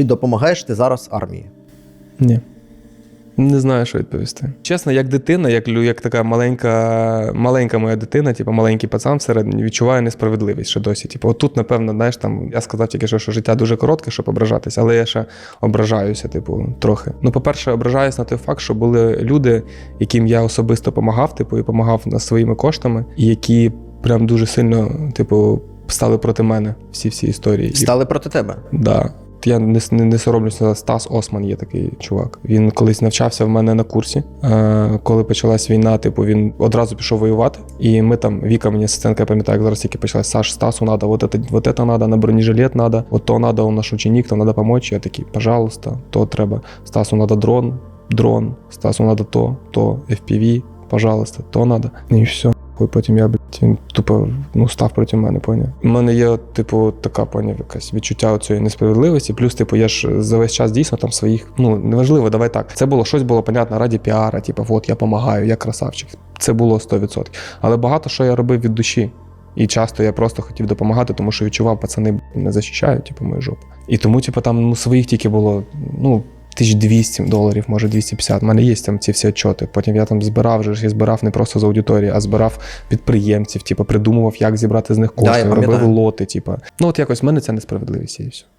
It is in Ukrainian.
Чи допомагаєш ти зараз армії? Ні. Не знаю, що відповісти. Чесно, як дитина, як, як така маленька, маленька моя дитина, типу маленький пацан всередині, відчуваю несправедливість ще досі. Типу, отут, напевно, знаєш, там я сказав тільки що, що життя дуже коротке, щоб ображатися, але я ще ображаюся, типу, трохи. Ну, по-перше, ображаюсь на той факт, що були люди, яким я особисто допомагав, типу, і допомагав на своїми коштами, і які прям дуже сильно, типу, стали проти мене всі всі історії. Стали проти тебе. Да. Я не, не, не соромлюся, Стас Осман є такий чувак. Він колись навчався в мене на курсі. Е, коли почалась війна, типу він одразу пішов воювати. І ми там, Віка мені асистентка, я пам'ятаю, як зараз тільки почалась, Саш, Стасу надо, вот это, вот это надо, на бронежилет надо, от то надо, он наш ученик, там надо помочь. Я такий, пожалуйста, то треба. Стасу надо дрон, дрон, Стасу надо то, то, FPV, пожалуйста, то надо. І все. Потім я блядь, тупо ну, став проти мене, поняв. У мене є, типу, така поняв, якась відчуття цієї несправедливості. Плюс, типу, я ж за весь час дійсно там своїх, ну неважливо, давай так. Це було щось було понятно раді піара, типу, от я допомагаю, я красавчик. Це було 100%. Але багато що я робив від душі. І часто я просто хотів допомагати, тому що відчував, пацани не захищають, типу, мою жопу. І тому, типу, там ну, своїх тільки було, ну. 1200 доларів, може 250. У мене є там ці всі отчоти. Потім я там збирав, вже ж я збирав не просто з аудиторії, а збирав підприємців, типу, придумував, як зібрати з них Да, кошти, робив лоти. Типу. Ну от якось в мене це несправедливість і все.